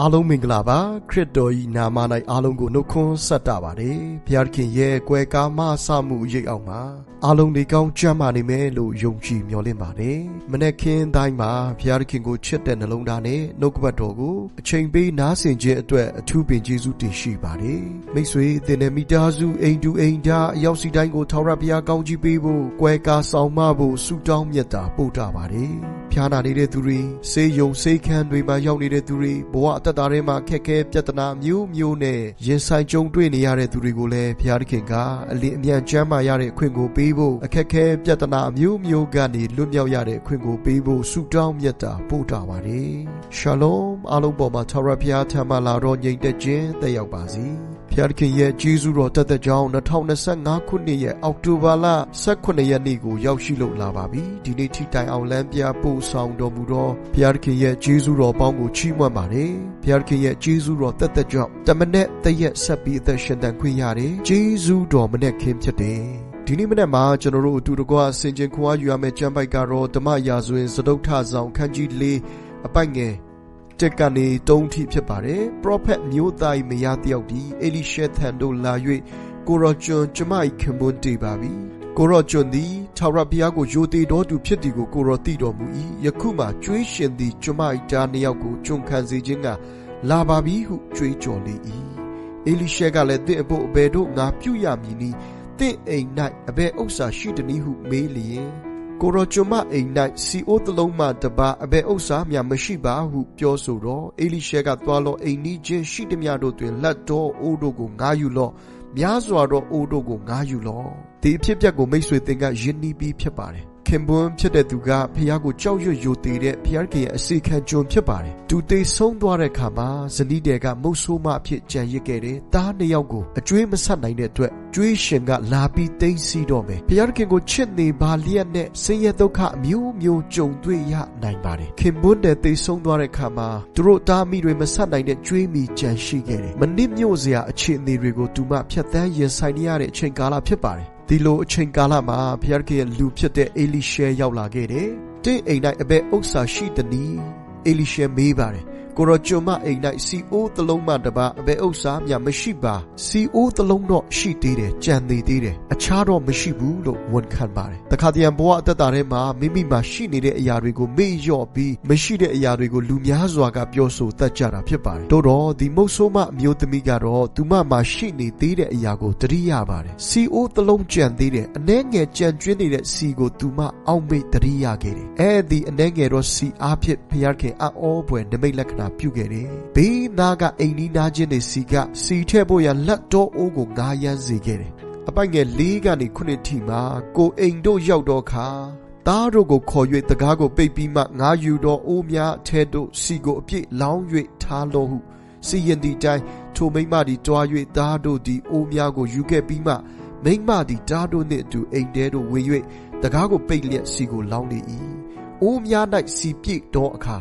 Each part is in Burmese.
အားလုံးမင်္ဂလာပါခရစ်တော်ဤနာမ၌အားလုံးကိုနှုတ်ခွန်းဆက်တာပါတယ်ဘုရားခင်ရဲ့ကွယ်ကားမဆမှုရိပ်အောင်မှာအားလုံးဒီကောင်းကြမ်းမာနေမယ်လို့ယုံကြည်မျှော်လင့်ပါတယ်မနေ့ခင်တိုင်းမှာဘုရားခင်ကိုချစ်တဲ့နှလုံးသားနဲ့နှုတ်ကပတ်တော်ကိုအချိန်ပေးနားဆင်ခြင်းအတွက်အထူးပင်ကျေးဇူးတင်ရှိပါတယ်မိတ်ဆွေသင်တဲ့မိသားစုအိမ်တူအိမ်သားအရောက်စီတိုင်းကိုထာဝရဘုရားကောင်းကြီးပေးဖို့ကွယ်ကားဆောင်မဖို့ဆုတောင်းမြတ်တာပို့တာပါတယ် ဖျားနာနေတဲ့သူတွေဆေးရုံဆေးခန်းတွေမှာရောက်နေတဲ့သူတွေဘဝအသက်တာထဲမှာခက်ခဲပြဿနာမျိုးမျိုးနဲ့ရင်ဆိုင်ကြုံတွေ့နေရတဲ့သူတွေကိုလည်းဘုရားသခင်ကအလင်းအမြန်ချမ်းသာရတဲ့အခွင့်ကိုပေးဖို့အခက်ခဲပြဿနာမျိုးမျိုးကနေလွတ်မြောက်ရတဲ့အခွင့်ကိုပေးဖို့ဆုတောင်းမြတ်တာပို့တာပါတယ်ရှာလုံအားလုံးပေါ်မှာထာဝရဘုရားထံမှလာတော့ညီမ့်တဲ့ခြင်းတက်ရောက်ပါစေ ဖျားခင်ရဲ့ဂျေဇုတော်တက်တဲ့ကြောင်း2025ခုနှစ်ရဲ့အောက်တိုဘာလ18ရက်နေ့ကိုရောက်ရှိလို့လာပါပြီဒီနေ့ထိတိုင်အောင်လမ်းပြပို့ဆောင်တော်မူသောဖျားခင်ရဲ့ဂျေဇုတော်ပေါင်းကိုချီးမွမ်းပါတယ်ဖျားခင်ရဲ့ဂျေဇုတော်တက်တဲ့ကြောင်းတမနဲ့တရက်ဆက်ပြီးအသက်ရှင်တန်ခွင့်ရတယ်ဂျေဇုတော်မနဲ့ခင်းဖြစ်တယ်ဒီနေ့မနေ့မှာကျွန်တော်တို့အတူတကွဆင်ကျင်ခွာယူရမယ့်ကျမ်းပိုက်ကတော့ဓမ္မရာဇဝင်စတုထဆောင်ခန်းကြီး၄အပိုက်ငယ် တက်ကနေတုံးထိဖြစ်ပါတယ်။ Prophet မျိုးသားမယားတယောက်ဒီအေလိရှေသန်တို့လာ၍ကိုရောကျွန်းကျမ၏ခင်ပွန်းတည်ပါပြီ။ကိုရောကျွန်းသည်ထာဝရဘုရားကိုယိုသေးတော်သူဖြစ်သည်ကိုကိုရောသိတော်မူ၏။ယခုမှကျွေးရှင်သည်ကျမ၏တားနှစ်ယောက်ကိုကျွန်ခံစေခြင်းကလာပါပြီဟုကြွေးကြော်လေ၏။အေလိရှေကလည်းတင့်အဖို့အဘယ်တို့ငါပြုရမည်နည်းတင့်အိမ်၌အဘယ်ဥစ္စာရှိသည်ဟုမေးလျင် ကိုရောကျွမအိမ်၌စီအိုးတလုံးမှတပါအဘယ်ဥစ္စာမျှမရှိပါဟုပြောဆိုတော့အေလိရှဲကသွားလောအိမ်နီးချင်းရှိသည်များတို့တွင်လက်တော်အိုးတို့ကိုငားယူလော့များစွာသောအိုးတို့ကိုငားယူလော့ဒီအဖြစ်ပြက်ကိုမိတ်ဆွေသင်ကယဉ်နီးပြီးဖြစ်ပါတယ် ခင်ပွန်းဖြစ်တဲ့သူကဖះကိုကြောက်ရွံ့ယိုသေးတဲ့ဖះခင်ရဲ့အစီခံကျွန်ဖြစ်ပါတယ်။သူသေဆုံးသွားတဲ့အခါမှာဇနီးတဲ့ကမုတ်ဆိုးမအဖြစ်ကြံရစ်ခဲ့တယ်။သားနှစ်ယောက်ကိုအကျွေးမဆက်နိုင်တဲ့အတွက်ကျွေးရှင်ကလာပြီးတိမ့်စီတော့မယ်။ဖះခင်ကိုချစ်နေပါလျက်နဲ့ဆင်းရဲဒုက္ခအမျိုးမျိုးကြုံတွေ့ရနိုင်ပါတယ်။ခင်ပွန်းတဲ့သေဆုံးသွားတဲ့အခါမှာသူတို့သားမိတွေမဆက်နိုင်တဲ့ကျွေးမိကြံရှိခဲ့တယ်။မနစ်မြို့စရာအခြေအနေတွေကိုသူမဖြတ်သန်းရင်ဆိုင်နေရတဲ့အချိန်ကာလဖြစ်ပါတယ် ဒီလိုအချိန်ကာလမှာဘုရားခင်ရဲ့လူဖြစ်တဲ့အေလိရှဲရောက်လာခဲ့တယ်။တင့်အိမ်၌အဘယ်ဥစ္စာရှိသနည်းအေလိရှဲမေးပါတယ်။ ကိုရောကျွန်မအိမ်၌စီအိုးသလုံးမှတပါအဘယ်ဥစ္စာမျှမရှိပါစီအိုးသလုံးတော့ရှိသေးတယ်ကြံသေးသေးတယ်အခြားတော့မရှိဘူးလို့ဝန်ခံပါတယ်တခါတရံဘဝအသက်တာထဲမှာမိမိမှာရှိနေတဲ့အရာတွေကိုမေ့လျော့ပြီးမရှိတဲ့အရာတွေကိုလူများစွာကပြောဆိုတတ်ကြတာဖြစ်ပါတယ်တို့တော့ဒီမုတ်ဆိုးမအမျိုးသမီးကတော့သူမမှာရှိနေသေးတဲ့အရာကိုတတိရပါတယ်စီအိုးသလုံးကြံသေးတယ်အနှဲငယ်ကြံကျွင်းနေတဲ့စီကိုသူမအောက်မေ့တတိရခဲ့တယ်အဲ့ဒီအနှဲငယ်တော့စီအားဖြင့်ဖျားခင်အောပွဲနမိတ်လက္ခဏာပြုခဲ့တယ်။ဘေးနာကအိမ်နီးနားချင်းတွေစီကစီထည့်ဖို့ရလက်တော်အိုးကိုငားရမ်းစေခဲ့တယ်။အပိုင်ငယ်၄ကနေခုနှစ်ထိမှာကိုအိမ်တို့ရောက်တော့ခါသားတို့ကိုခေါ်၍တကားကိုပိတ်ပြီးမှငါယူတော်အိုးများအထဲတို့စီကိုအပြည့်လောင်း၍ထားလို့ဟုစီရင်သည့်တိုင်ထိုမိမသည်တွား၍သားတို့သည်အိုးများကိုယူခဲ့ပြီးမှမိမသည်တားတို့နှင့်အတူအိမ်ထဲသို့ဝင်၍တကားကိုပိတ်လျက်စီကိုလောင်းလေ၏။အိုးများ၌စီပြည့်တော်အခါ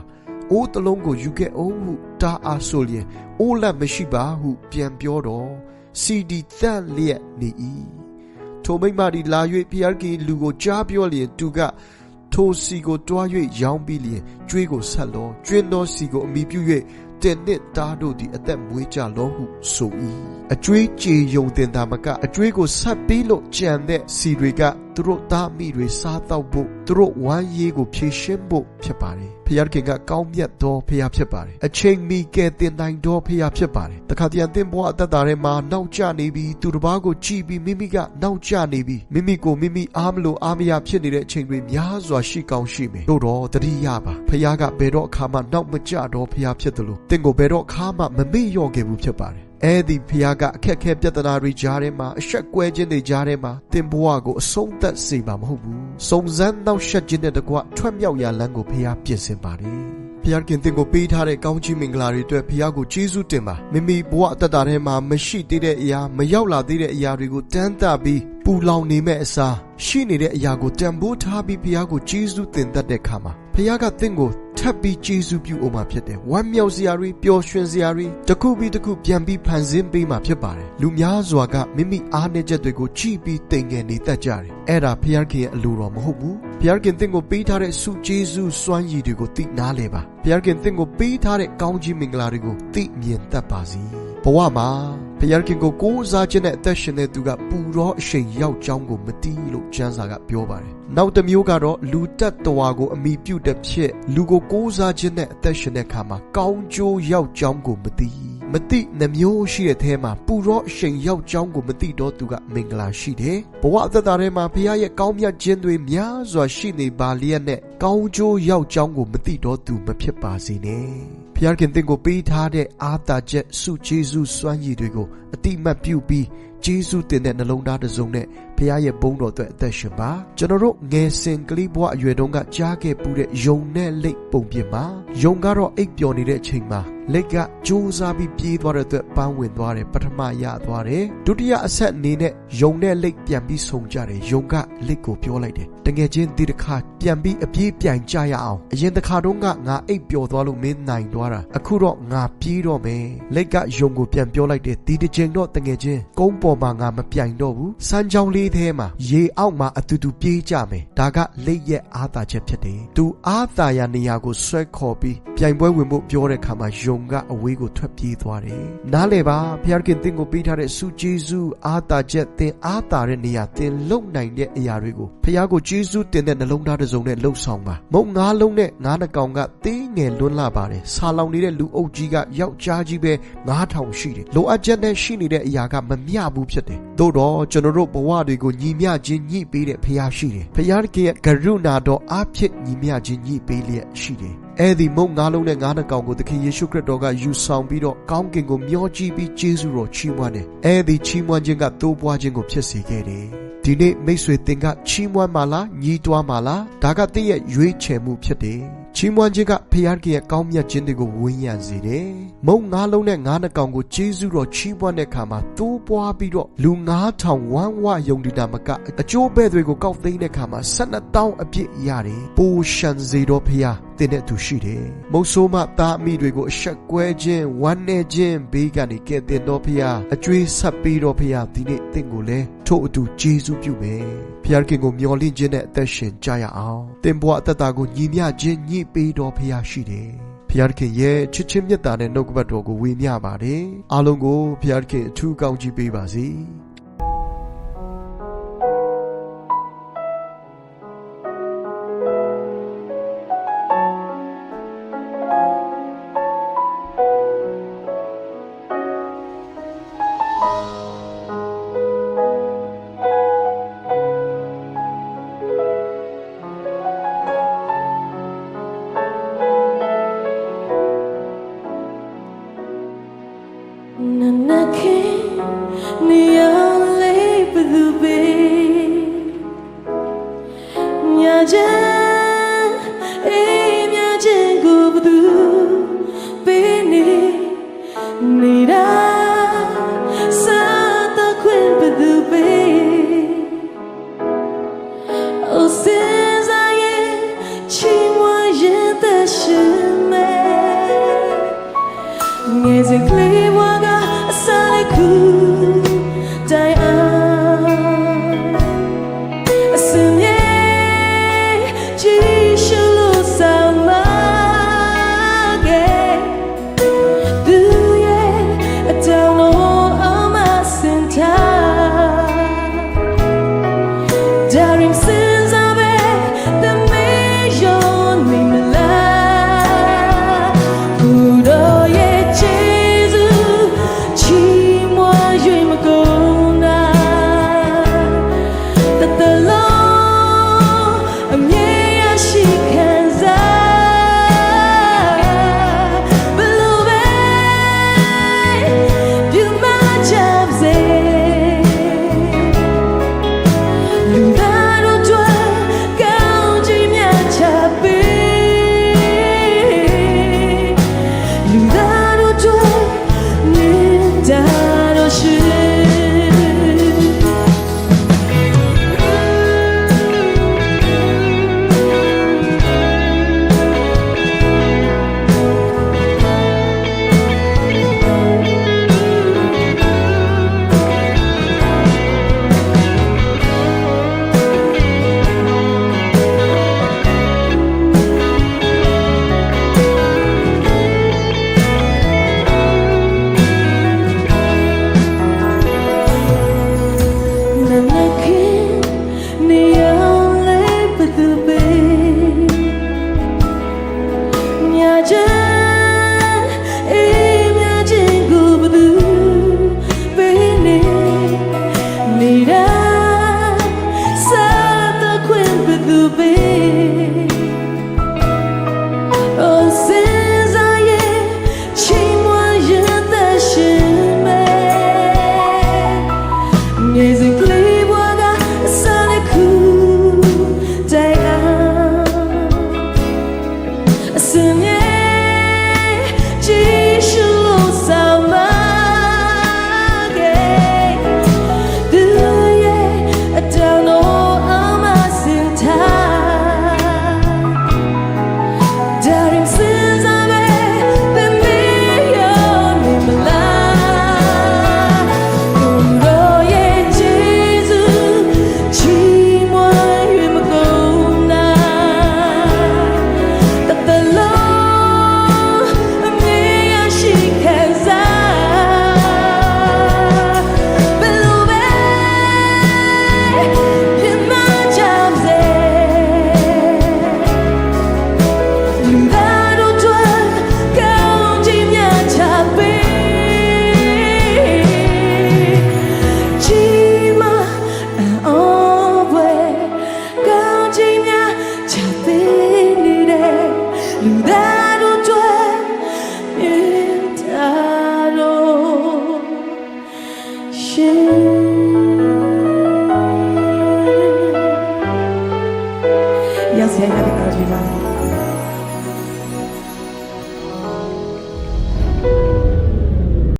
အိုးတလုံးကိုယူခဲ့အောင်ဟုတားအားဆိုလျင်အိုးလက်မရှိပါဟု ပြန်ပြောတော့စီဒီတန့်လျက်နေ၏ထိုမိမဒီလာ၍ဖျားကီလူကိုကြားပြောလျင်သူကထိုစီကိုတွား၍ရောင်းပြီးလျင်ကျွေးကိုဆက်လောကျွင်းသောစီကိုအမိပြု၍တင်နှင့်တားတို့သည်အသက်မွေးကြလောဟုဆို၏အကျွေးကြေယုံတင်တာမကအကျွေးကိုဆက်ပြီးလို့ကြံတဲ့စီတွေက သူတို့သားမိတွေစားတော့ဖို့သူတို့ဝမ်းရေးကိုဖြည့်ရှင်းဖို့ဖြစ်ပါတယ်ဖျားခင်ကကောင်းမြတ်သောဖျားဖြစ်ပါတယ်အချိန်မီကဲတင်နိုင်သောဖျားဖြစ်ပါတယ်တခါတည်းတင်ဘွားအသက်တာထဲမှာနောက်ကျနေပြီးသူတစ်ပါးကိုကြည်ပြီးမိမိကနောက်ကျနေပြီးမိမိကိုမိမိအားမလို့အားမရဖြစ်နေတဲ့အချိန်တွေများစွာရှိကောင်းရှိမယ်တို့တော့တတိယပါဖျားကဘယ်တော့အခါမှနောက်မကျတော့ဖျားဖြစ်တယ်လို့တင်ကိုဘယ်တော့အခါမှမမေ့လျော့ခဲ့ဘူးဖြစ်ပါတယ် အဲ့ဒီဖျားကအခက်ခဲပြဿနာတွေကြားထဲမှာအဆက်ကွဲခြင်းတွေကြားထဲမှာတင်ဘဝကိုအဆုံးသတ်စေမှာမဟုတ်ဘူးစုံစမ်းနောက်ဆက်ခြင်းတဲ့တကွထွက်မြောက်ရာလမ်းကိုဖျားပြင်ဆင်ပါတယ်ဖျားခင်တင်ကိုပေးထားတဲ့ကောင်းချီးမင်္ဂလာတွေအတွက်ဖျားကိုကျေးဇူးတင်ပါမိမိဘဝအတ္တထဲမှာမရှိသေးတဲ့အရာမရောက်လာသေးတဲ့အရာတွေကိုတန်းတပြီးပူလောင်နေမဲ့အစားရှိနေတဲ့အရာကိုတန်ဖိုးထားပြီးဖျားကိုကျေးဇူးတင်တတ်တဲ့ခါမှာဖခင်ကသင်ကို ထပ်ပြီးကျေးဇူးပြုအောင်မှာဖြစ်တယ်ဝမ်းမြောက်စရာတွေပျော်ရွှင်စရာတွေတစ်ခုပြီးတစ်ခုပြန်ပြီးဖန်ဆင်းပေးမှာဖြစ်ပါတယ်လူများစွာကမိမိအားနည်းချက်တွေကိုကြည့်ပြီးတိမ်ငယ်နေတတ်ကြတယ်အဲ့ဒါဖခင်ရဲ့အလိုတော်မဟုတ်ဘူးဖခင်သင်ကိုပေးထားတဲ့ဆုကျေးဇူးစွမ်းရည်တွေကိုသိနားလဲပါဖခင်သင်ကိုပေးထားတဲ့ကောင်းကြီးမင်္ဂလာတွေကိုသိမြင်တတ်ပါစေဘဝမှာ ဖခင်ကိုကိုးစားခြင်းနဲ့အသက်ရှင်တဲ့သူကပူရောအရှိန်ရောက်ကြောင်းကိုမသိလို့ကျမ်းစာကပြောပါတယ်နောက်တစ်မျိုးကတော့လူတက်တော်ကိုအမိပြုတ်တဲ့ဖြစ်လူကိုကိုးစားခြင်းနဲ့အသက်ရှင်တဲ့အခါမှာကောင်းကျိုးရောက်ကြောင်းကိုမသိမသိနှမျိုးရှိတဲ့အဲမှာပူရောအရှိန်ရောက်ကြောင်းကိုမသိတော့သူကမင်္ဂလာရှိတယ်ဘဝအသက်တာထဲမှာဖခင်ရဲ့ကောင်းမြတ်ခြင်းတွေများစွာရှိနေပါလျက်နဲ့ကောင်းကျိုးရောက်ကြောင်းကိုမသိတော့သူမဖြစ်ပါစေနဲ့ ဖခင်သင်ကိုပေးထားတဲ့အာသာချက်စုကျေးဇူးစွမ်းရည်တွေကို အတိမတ်ပြုပြီးကျေးဇူးတင်တဲ့နှလုံးသားတစ်စုံနဲ့ဖခင်ရဲ့ဘုန်းတော်အတွက်အသက်ရှင်ပါကျွန်တော်တို့ငယ်စဉ်ကလေးဘဝအရွယ်တုန်းကကြားခဲ့ပူးတဲ့ယုံနဲ့လိတ်ပုံပြင်ပါယုံကတော့အိပ်ပျော်နေတဲ့အချိန်မှာလက်ကကြိုးစားပြီးပြေးသွားတဲ့အတွက်ပန်းဝင်သွားတယ်ပထမရသွားတယ်ဒုတိယအဆက်အနေနဲ့ယုံနဲ့လိတ်ပြန်ပြီးဆုံကြတယ်ယုံကလိတ်ကိုပြောလိုက်တယ်တကယ်ချင်းဒီတစ်ခါပြန်ပြီးအပြေးပြိုင်ကြရအောင်အရင်တစ်ခါတုန်းကငါအိပ်ပျော်သွားလို့မင်းနိုင်သွားတာအခုတော့ငါပြေးတော့မယ်လက်ကယုံကိုပြန်ပြောလိုက်တယ်ဒီတစ်ချိန်တော့တကယ်ချင်းကုန်းပေါ်မှာငါမပြိုင်တော့ဘူးစမ်းချောင်းလေးထဲမှာရေအောက်မှာအတူတူပြေးကြမယ်ဒါကလိတ်ရဲ့အားသာချက်ဖြစ်တယ်သူအားသာရနေရာကိုဆွဲခေါ်ပြီးပြိုင်ပွဲဝင်ဖို့ပြောတဲ့ခါမှာယုံကအဝေးကိုထွက်ပြေးသွားတယ်နားလေပါဖျားခင်တင်ကိုပေးထားတဲ့စုကျေးဇူးအားသာချက်တင်အားသာတဲ့နေရာတင်လုံနိုင်တဲ့အရာတွေကိုဖျားကိုကျေးဇူးတင်တဲ့နှလုံးသားတစ်စုံနဲ့လှုပ်ဆောင်ပါမုံငါးလုံးနဲ့ငါးနှကောင်ကသေးငယ်လွန်းလာပါတယ်ဆာလောင်နေတဲ့လူအုပ်ကြီးကယောက်ျားကြီးပဲ9000ရှိတယ်လိုအပ်ချက်နဲ့ရှိနေတဲ့အရာကမမျှဘူးဖြစ်တယ်သို့တော့ကျွန်တော်တို့ဘဝတွေကိုညီမျှခြင်းညှိပေးတဲ့ဖျားရှိတယ်ဖျားကရဲ့ကရုဏာတော်အားဖြင့်ညီမျှခြင်းညှိပေးလျက်ရှိတယ်အဲ့ဒီမုံငါးလုံးနဲ့ငါးနှကောင်ကိုသခင်ယေရှုခရစ်တော်ကယူဆောင်ပြီးတော့ကောင်းကင်ကိုမျောကြည့်ပြီးကျေးဇူးတော်ချီးမွမ်းတယ်။အဲ့ဒီချီးမွမ်းခြင်းကတိုးပွားခြင်းကိုဖြစ်စေခဲ့တယ်။ဒီနေ့မိတ်ဆွေသင်ကချီးမွမ်းပါလားညီးတွားပါလားဒါကတင့်ရဲ့ရွေးချယ်မှုဖြစ်တယ်။ ချီးမွမ်းခြင်းကဖခင်ရဲ့ကောင်းမြတ်ခြင်းတွေကိုဝန်းရံစေတယ်။မုံငါးလုံးနဲ့ငါးနှကောင်ကိုကျေးဇူးတော်ချီးမွမ်းတဲ့အခါမှာတိုးပွားပြီးတော့လူ9000ဝမ်းဝယုံဒီတာမကအကျိုးပဲ့တွေကိုကောက်သိမ်းတဲ့အခါမှာ12တောင်းအပြည့်ရတယ်။ပိုရှန်စေတော်ဖခင်တင်တဲ့သူရှိတယ်။မုတ်ဆိုးမသားအမိတွေကိုအဆက်ကွဲခြင်းဝမ်းနေခြင်းဘေးကနေကဲတင်တော်ဖရာအကျွေးဆက်ပြီးတော်ဖရာဒီနေ့တင့်ကိုလည်းထို့အတူကျေးဇူးပြုမယ်။ဖရာခင်ကိုမျှော်လင့်ခြင်းနဲ့အသက်ရှင်ကြရအောင်။တင်ဘဝအသက်တာကိုညီမျှခြင်းညှိပေးတော်ဖရာရှိတယ်။ဖျားခင်ရဲ့ချစ်ချင်းမြတ်တာနဲ့နှုတ်ကပတ်တော်ကိုဝေမျှပါတယ်။အားလုံးကိုဖျားခင်အထူးကောင်းချီးပေးပါစေ။